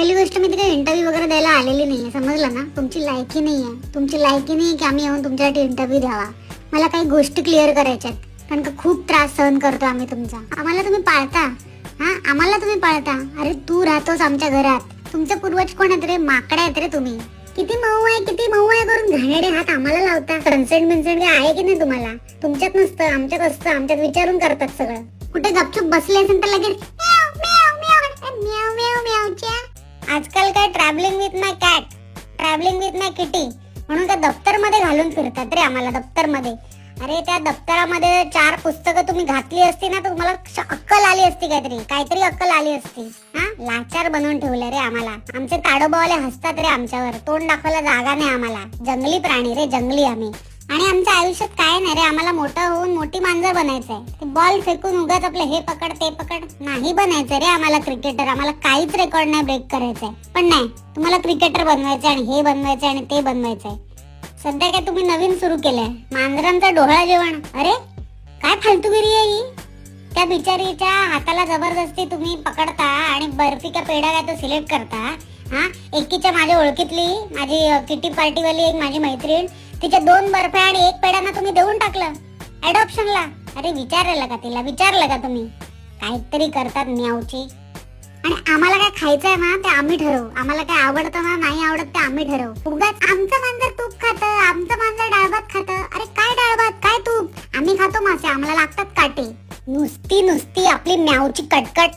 पहिली गोष्ट मी तिथे इंटरव्ह्यू वगैरे द्यायला आलेली नाहीये समजलं ना? तुमची लायकी नाही आहे तुमची लायकी नाही की आम्ही येऊन तुमच्यासाठी इंटरव्ह्यू द्यावा. मला काही गोष्टी क्लिअर करायच्या आहेत कारण का खूप त्रास सहन करतो आम्ही तुमचा. आम्हाला तुम्ही पाळता. हा आम्हाला तुम्ही पाळता. अरे तू राहतोस आमच्या घरात. तुमचे पूर्वज कोण आहेत रे? माकडे आहेत रे तुम्ही. किती मऊ आहे किती मऊ आहे करून घाणेरे हात आम्हाला लावता. कन्सेंट बिन्सेंट आहे की नाही तुम्हाला? तुमच्यात नसतं आमच्यात असतं आमच्यात विचारून करतात सगळं. कुठे गपचूप बसले असेल तर लगेच म्याव, म्याव, म्याव, म्याव, आजकाल काय travelling with my cat travelling with my kitty म्हणून त्या दप्तरमध्ये घालून फिरतात रे आम्हाला दप्तरमध्ये. अरे त्या दप्तरामध्ये चार पुस्तकं तुम्ही घातली असती ना तर तुम्हाला अक्कल आली असती काहीतरी काहीतरी अक्कल आली असती. हा? लाचार बनवून ठेवलं रे आम्हाला. आमचे ताडोबावाले हसतात रे आमच्यावर. तोंड दाखवायला जागा नाही आम्हाला. जंगली प्राणी रे जंगली आम्ही. आणि आमच्या आयुष्यात काय नाही रे आम्हाला मोठं होऊन मोठी मांजर बनायचंय. ते बॉल फेकून उगाच आपलं हे पकड ते पकड नाही बनायचं रे आम्हाला क्रिकेटर आम्हाला काहीच रेकॉर्ड नाही ब्रेक करायचंय. पण नाही तुम्हाला क्रिकेटर बनवायचंय आणि हे बनवायचंय आणि ते बनवायचंय. सध्या काय तुम्ही नवीन सुरू केलंय? मांजरांचं डोहळा जेवण. अरे काय फालतूगिरी आहे ही? त्या बिचारीच्या हाताला जबरदस्ती तुम्ही पकडता आणि बर्फी का पेढा काय तो सिलेक्ट करता? हा? एकीच्या माझ्या ओळखीतली माझी किटी पार्टीवाली एक माझी मैत्रीण तिच्या दोन बर्फ्या आणि एक पेढ्यांना तुम्ही देऊन टाकलं. अडॉप्शनला अरे विचारलं का तिला? विचारलं का तुम्ही? काहीतरी करतात म्यावची आणि आम्हाला काय खायचंय ना ते आम्ही ठरवू. आम्हाला काय आवडतं ना नाही आवडत ते आम्ही ठरवू. उगाच आमचं मांजर तूप खात आमचं मांजर डाळ भात खात. अरे काय डाळ भात? काय तूप? आम्ही खातो मासे. आम्हाला लागतात काटे. नुसती नुसती आपली म्यावची कटकट.